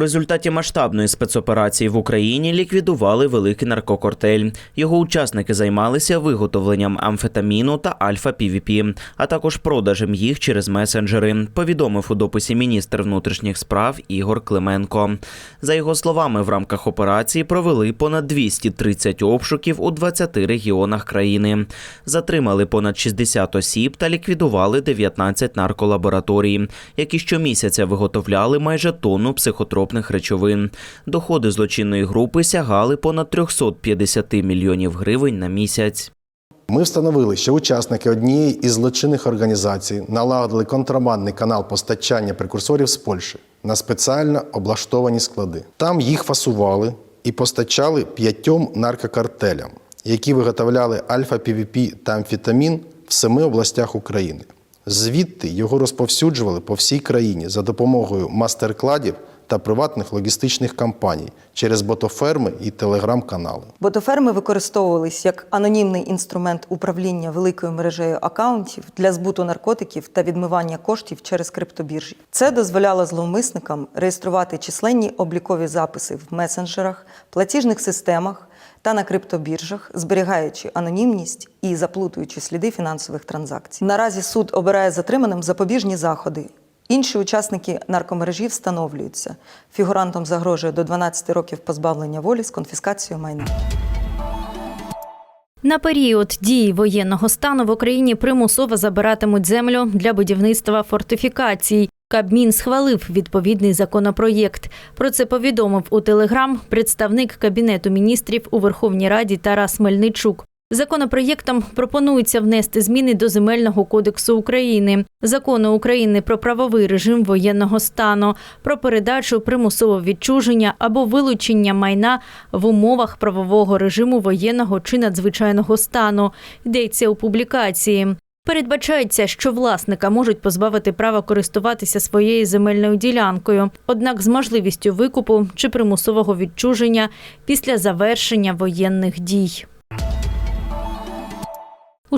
В результаті масштабної спецоперації в Україні ліквідували великий наркокартель. Його учасники займалися виготовленням амфетаміну та альфа-півіпі, а також продажем їх через месенджери. Повідомив у дописі міністр внутрішніх справ Ігор Клименко. За його словами, в рамках операції провели понад 230 обшуків у 20 регіонах країни. Затримали понад 60 осіб та ліквідували 19 нарколабораторій, які щомісяця виготовляли майже тонну психотропних речовин. Доходи злочинної групи сягали понад 350 мільйонів гривень на місяць. Ми встановили, що учасники однієї із злочинних організацій налагодили контрабандний канал постачання прекурсорів з Польщі на спеціально облаштовані склади. Там їх фасували і постачали п'ятьом наркокартелям, які виготовляли альфа-півіпі та амфетамін в семи областях України. Звідти його розповсюджували по всій країні за допомогою мастер-кладів та приватних логістичних компаній через ботоферми і телеграм-канали. Ботоферми використовувались як анонімний інструмент управління великою мережею акаунтів для збуту наркотиків та відмивання коштів через криптобіржі. Це дозволяло зловмисникам реєструвати численні облікові записи в месенджерах, платіжних системах та на криптобіржах, зберігаючи анонімність і заплутуючи сліди фінансових транзакцій. Наразі суд обирає затриманим запобіжні заходи. Інші учасники наркомережі встановлюються. Фігурантам загрожує до 12 років позбавлення волі з конфіскацією майна. На період дії воєнного стану в Україні примусово забиратимуть землю для будівництва фортифікацій. Кабмін схвалив відповідний законопроєкт. Про це повідомив у Телеграм представник Кабінету міністрів у Верховній Раді Тарас Мельничук. Законопроєктом пропонується внести зміни до Земельного кодексу України, закону України про правовий режим воєнного стану, про передачу примусового відчуження або вилучення майна в умовах правового режиму воєнного чи надзвичайного стану. Йдеться у публікації. Передбачається, що власника можуть позбавити права користуватися своєю земельною ділянкою, однак з можливістю викупу чи примусового відчуження після завершення воєнних дій.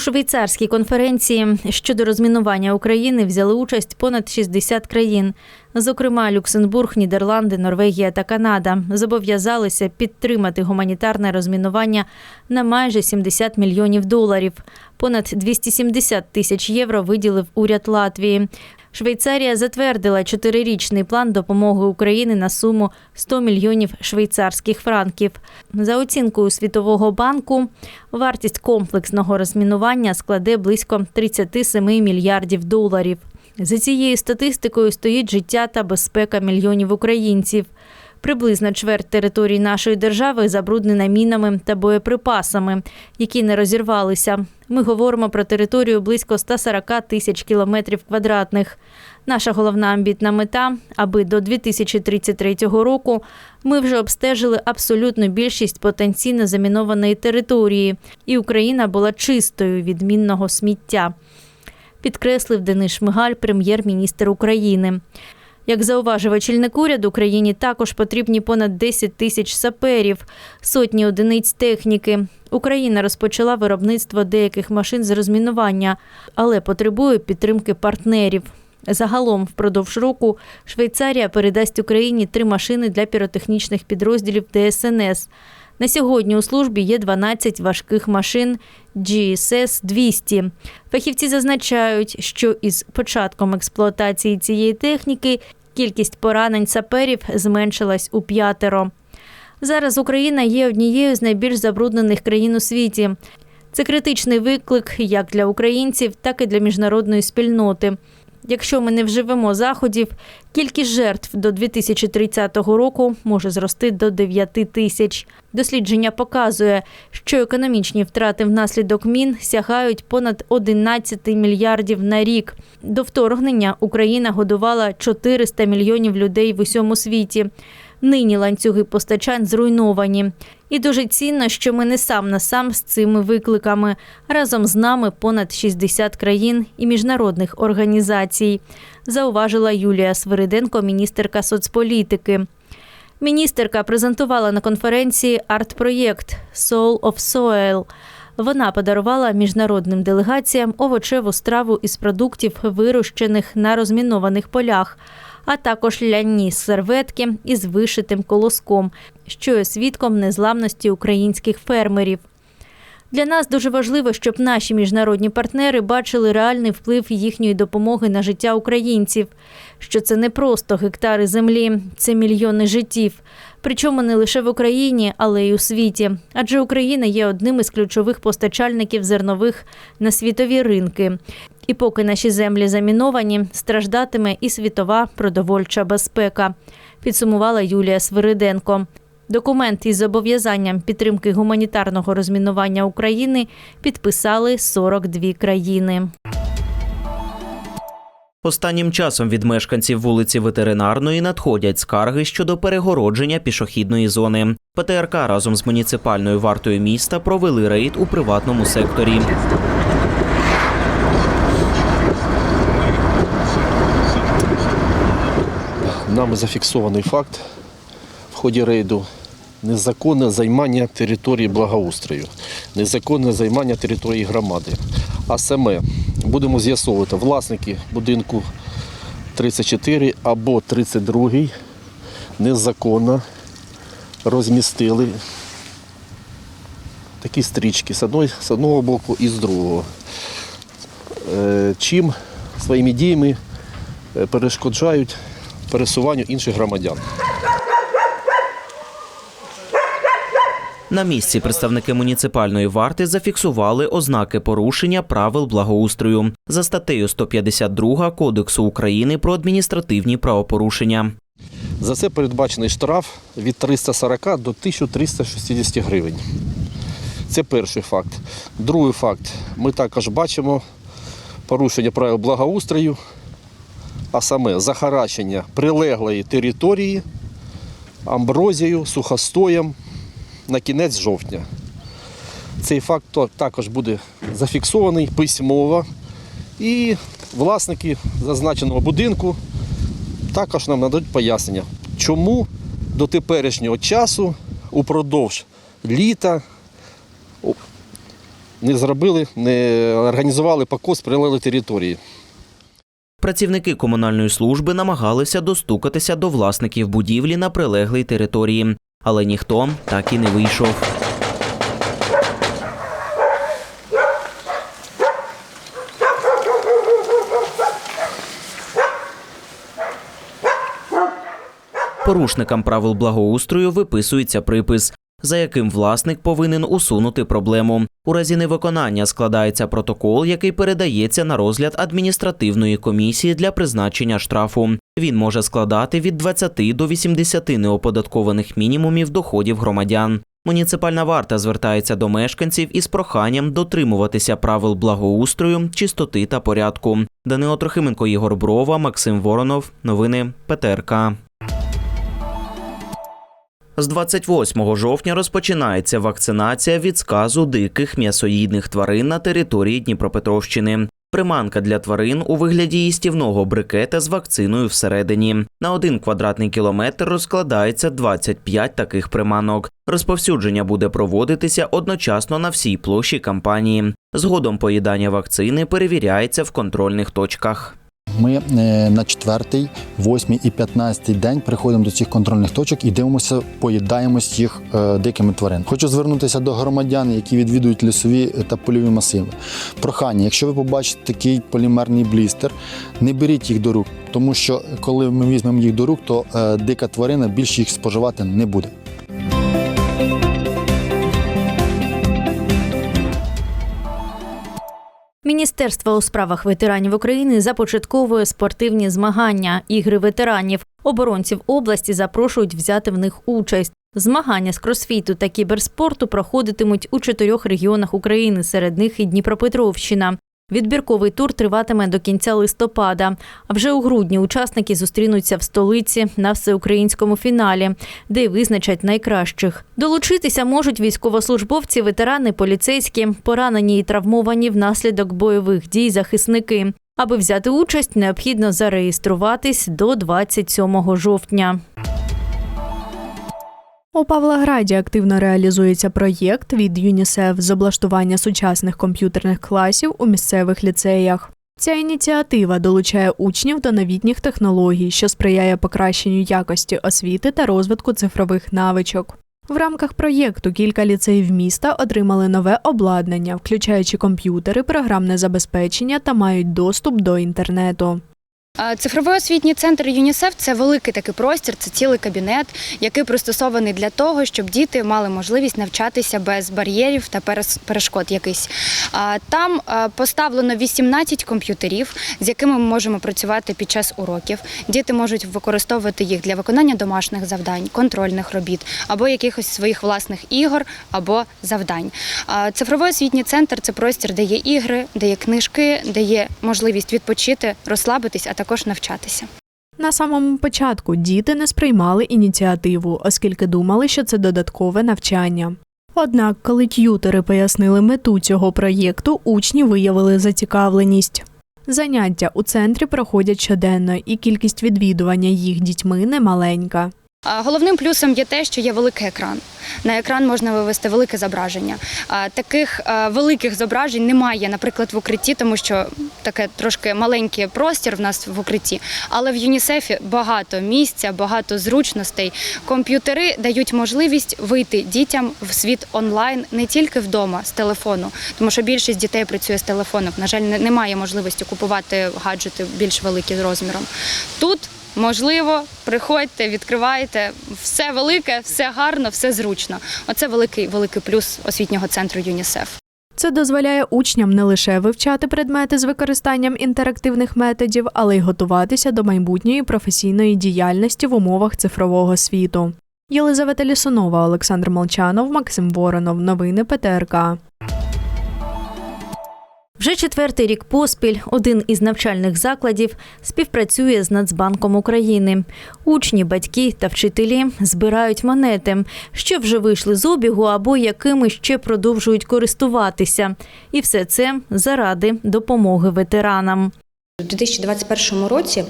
Швейцарській конференції щодо розмінування України взяли участь понад 60 країн. Зокрема, Люксембург, Нідерланди, Норвегія та Канада зобов'язалися підтримати гуманітарне розмінування на майже 70 мільйонів доларів. Понад 270 тисяч євро виділив уряд Латвії. Швейцарія затвердила чотирирічний план допомоги України на суму 100 мільйонів швейцарських франків. За оцінкою Світового банку, вартість комплексного розмінування складе близько 37 мільярдів доларів. За цією статистикою стоїть життя та безпека мільйонів українців. Приблизно чверть території нашої держави забруднена мінами та боєприпасами, які не розірвалися. Ми говоримо про територію близько 140 тисяч кілометрів квадратних. Наша головна амбітна мета, аби до 2033 року ми вже обстежили абсолютну більшість потенційно замінованої території, і Україна була чистою від мінного сміття. Підкреслив Денис Шмигаль, прем'єр-міністр України. Як зауважив очільник уряду, Україні також потрібні понад 10 тисяч саперів, сотні одиниць техніки. Україна розпочала виробництво деяких машин з розмінування, але потребує підтримки партнерів. Загалом, впродовж року, Швейцарія передасть Україні три машини для піротехнічних підрозділів ДСНС. На сьогодні у службі є 12 важких машин GSS-200. Фахівці зазначають, що із початком експлуатації цієї техніки кількість поранень саперів зменшилась у п'ятеро. Зараз Україна є однією з найбільш забруднених країн у світі. Це критичний виклик як для українців, так і для міжнародної спільноти. Якщо ми не вживемо заходів, кількість жертв до 2030 року може зрости до 9 тисяч. Дослідження показує, що економічні втрати внаслідок мін сягають понад 11 мільярдів на рік. До вторгнення Україна годувала 400 мільйонів людей в усьому світі. Нині ланцюги постачань зруйновані. І дуже цінно, що ми не сам на сам з цими викликами. Разом з нами понад 60 країн і міжнародних організацій, зауважила Юлія Свириденко, міністерка соцполітики. Міністерка презентувала на конференції арт-проєкт Soul of Soil. Вона подарувала міжнародним делегаціям овочеву страву із продуктів, вирощених на розмінованих полях. А також ляні серветки із вишитим колоском, що є свідком незламності українських фермерів. Для нас дуже важливо, щоб наші міжнародні партнери бачили реальний вплив їхньої допомоги на життя українців. Що це не просто гектари землі, це мільйони життів. Причому не лише в Україні, але й у світі. Адже Україна є одним із ключових постачальників зернових на світові ринки. І поки наші землі заміновані, страждатиме і світова продовольча безпека, підсумувала Юлія Свириденко. Документ із зобов'язанням підтримки гуманітарного розмінування України підписали 42 країни. Останнім часом від мешканців вулиці Ветеринарної надходять скарги щодо перегородження пішохідної зони. ПТРК разом з муніципальною вартою міста провели рейд у приватному секторі. Нами зафіксований факт в ході рейду незаконне займання території благоустрою, незаконне займання території громади. А саме будемо з'ясовувати власники будинку 34 або 32 незаконно розмістили такі стрічки з одного боку і з другого. Е, Чим своїми діями е, перешкоджають пересуванню інших громадян. На місці представники муніципальної варти зафіксували ознаки порушення правил благоустрою за статтею 152 Кодексу України про адміністративні правопорушення. За це передбачений штраф від 340 до 1360 гривень. Це перший факт. Другий факт. Ми також бачимо порушення правил благоустрою, а саме захаращення прилеглої території амброзією, сухостоєм на кінець жовтня. Цей факт також буде зафіксований письмово, і власники зазначеного будинку також нам нададуть пояснення, чому до теперішнього часу упродовж літа не зробили, не організували покос прилеглої території. Працівники комунальної служби намагалися достукатися до власників будівлі на прилеглій території, але ніхто так і не вийшов. Порушникам правил благоустрою виписується припис, за яким власник повинен усунути проблему. У разі невиконання складається протокол, який передається на розгляд адміністративної комісії для призначення штрафу. Він може складати від 20 до 80 неоподаткованих мінімумів доходів громадян. Муніципальна варта звертається до мешканців із проханням дотримуватися правил благоустрою, чистоти та порядку. Данило Трохименко, Ігор Брова, Максим Воронов. Новини ПТРК. З 28 жовтня розпочинається вакцинація від сказу диких м'ясоїдних тварин на території Дніпропетровщини. Приманка для тварин у вигляді їстівного брикета з вакциною всередині. На один квадратний кілометр розкладається 25 таких приманок. Розповсюдження буде проводитися одночасно на всій площі кампанії. Згодом поїдання вакцини перевіряється в контрольних точках. Ми е, на четвертий, восьмий і п'ятнадцятий день приходимо до цих контрольних точок і дивимося, поїдаємось їх е, дикими тварин. Хочу звернутися до громадян, які відвідують лісові та польові масиви. Прохання, якщо ви побачите такий полімерний блістер, не беріть їх до рук, тому що коли ми візьмемо їх до рук, то е, дика тварина більше їх споживати не буде. Міністерство у справах ветеранів України започатковує спортивні змагання, ігри ветеранів. Оборонців області запрошують взяти в них участь. Змагання з кросфіту та кіберспорту проходитимуть у чотирьох регіонах України, серед них і Дніпропетровщина. Відбірковий тур триватиме до кінця листопада. А вже у грудні учасники зустрінуться в столиці на всеукраїнському фіналі, де визначать найкращих. Долучитися можуть військовослужбовці, ветерани, поліцейські, поранені і травмовані внаслідок бойових дій захисники. Аби взяти участь, необхідно зареєструватись до 27 жовтня. У Павлограді активно реалізується проєкт від ЮНІСЕФ з облаштування сучасних комп'ютерних класів у місцевих ліцеях. Ця ініціатива долучає учнів до новітніх технологій, що сприяє покращенню якості освіти та розвитку цифрових навичок. В рамках проєкту кілька ліцеїв міста отримали нове обладнання, включаючи комп'ютери, програмне забезпечення та мають доступ до інтернету. Цифровий освітній центр ЮНІСЕФ це великий такий простір, це цілий кабінет, який пристосований для того, щоб діти мали можливість навчатися без бар'єрів та перешкод якихось. А, Там поставлено 18 комп'ютерів, з якими ми можемо працювати під час уроків. Діти можуть використовувати їх для виконання домашніх завдань, контрольних робіт або якихось своїх власних ігор або завдань. Цифровий освітній центр це простір, де є ігри, де є книжки, де є можливість відпочити, розслабитись, а також навчатися. На самому початку діти не сприймали ініціативу, оскільки думали, що це додаткове навчання. Однак, коли т'ютери пояснили мету цього проєкту, учні виявили зацікавленість. Заняття у центрі проходять щоденно, і кількість відвідування їх дітьми немаленька. Головним плюсом є те, що є великий екран. На екран можна вивести велике зображення. Таких а, великих зображень немає, наприклад, в укритті, тому що таке трошки маленький простір в нас в укритті. Але в ЮНІСЕФі багато місця, багато зручностей. Комп'ютери дають можливість вийти дітям в світ онлайн не тільки вдома з телефону, тому що більшість дітей працює з телефоном. На жаль, немає можливості купувати гаджети більш великі з розміром. Тут Можливо, приходьте, відкривайте. Все велике, все гарно, все зручно. Оце великий великий плюс освітнього центру ЮНІСЕФ. Це дозволяє учням не лише вивчати предмети з використанням інтерактивних методів, але й готуватися до майбутньої професійної діяльності в умовах цифрового світу. Єлизавета Лісунова, Олександр Молчанов, Максим Воронов. Новини ПТРК. Вже четвертий рік поспіль один із навчальних закладів співпрацює з Нацбанком України. Учні, батьки та вчителі збирають монети, що вже вийшли з обігу або якими ще продовжують користуватися. І все це заради допомоги ветеранам. У 2021 році,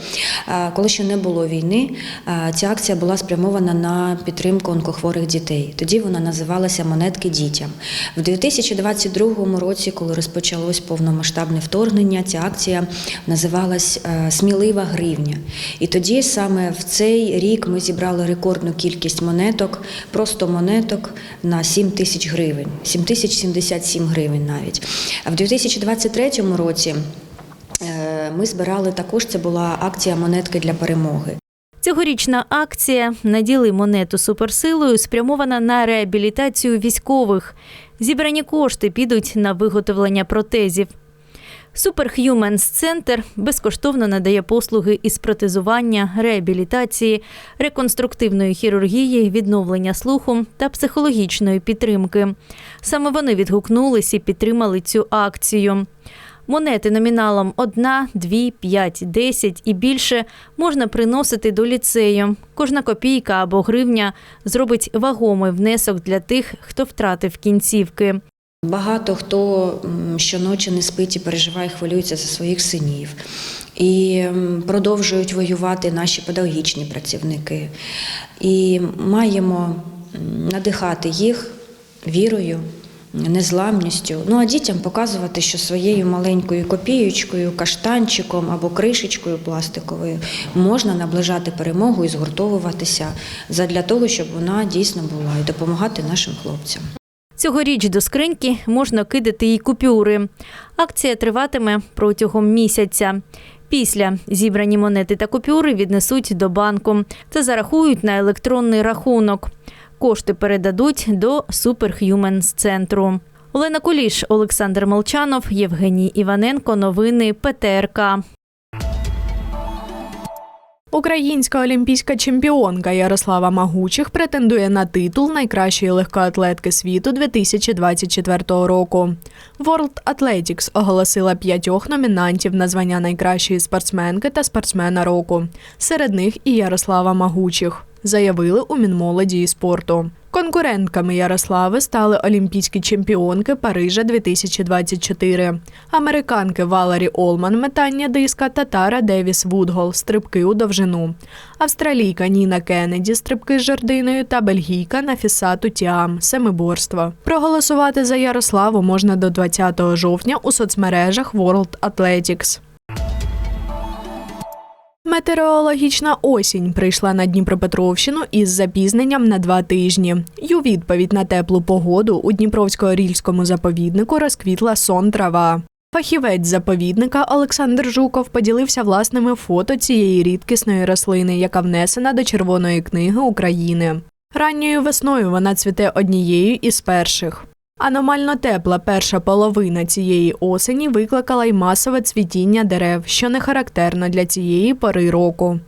е, коли ще не було війни, е, ця акція була спрямована на підтримку онкохворих дітей. Тоді вона називалася Монетки дітям. В 2022 році, коли розпочалось повномасштабне вторгнення, ця акція називалась е, Смілива гривня. І тоді саме в цей рік ми зібрали рекордну кількість монеток, просто монеток на 7 тисяч гривень, 7 тисяч 77 гривень навіть. А в 2023 році. Е, Ми збирали також. Це була акція монетки для перемоги. Цьогорічна акція Наділи монету суперсилою спрямована на реабілітацію військових. Зібрані кошти підуть на виготовлення протезів. Superhumans Центр безкоштовно надає послуги із протезування, реабілітації, реконструктивної хірургії, відновлення слуху та психологічної підтримки. Саме вони відгукнулись і підтримали цю акцію. Монети номіналом 1, 2, 5, 10 і більше можна приносити до ліцею. Кожна копійка або гривня зробить вагомий внесок для тих, хто втратив кінцівки. Багато хто щоночі не спить і переживає, хвилюється за своїх синів. І продовжують воювати наші педагогічні працівники. І маємо надихати їх вірою, незламністю. Ну а дітям показувати, що своєю маленькою копієчкою, каштанчиком або кришечкою пластиковою можна наближати перемогу і згуртовуватися задля того, щоб вона дійсно була і допомагати нашим хлопцям. Цьогоріч до скриньки можна кидати і купюри. Акція триватиме протягом місяця. Після зібрані монети та купюри віднесуть до банку та зарахують на електронний рахунок. Кошти передадуть до Superhumans центру. Олена Куліш, Олександр Молчанов, Євгеній Іваненко. Новини ПТРК. Українська олімпійська чемпіонка Ярослава Магучих претендує на титул найкращої легкоатлетки світу 2024 року. World Athletics оголосила п'ятьох номінантів на звання найкращої спортсменки та спортсмена року. Серед них і Ярослава Магучих. Заявили у Мінмолоді і спорту. Конкурентками Ярослави стали олімпійські чемпіонки Парижа 2024, американки Валері Олман метання диска та Тара Девіс Вудгол стрибки у довжину, австралійка Ніна Кеннеді стрибки з жердиною та бельгійка Нафісату Тіам семиборство. Проголосувати за Ярославу можна до 20 жовтня у соцмережах World Athletics. Метеорологічна осінь прийшла на Дніпропетровщину із запізненням на два тижні. І у відповідь на теплу погоду у Дніпровсько-Рільському заповіднику розквітла сон трава. Фахівець заповідника Олександр Жуков поділився власними фото цієї рідкісної рослини, яка внесена до Червоної книги України. Ранньою весною вона цвіте однією із перших. Аномально тепла перша половина цієї осені викликала й масове цвітіння дерев, що не характерно для цієї пори року.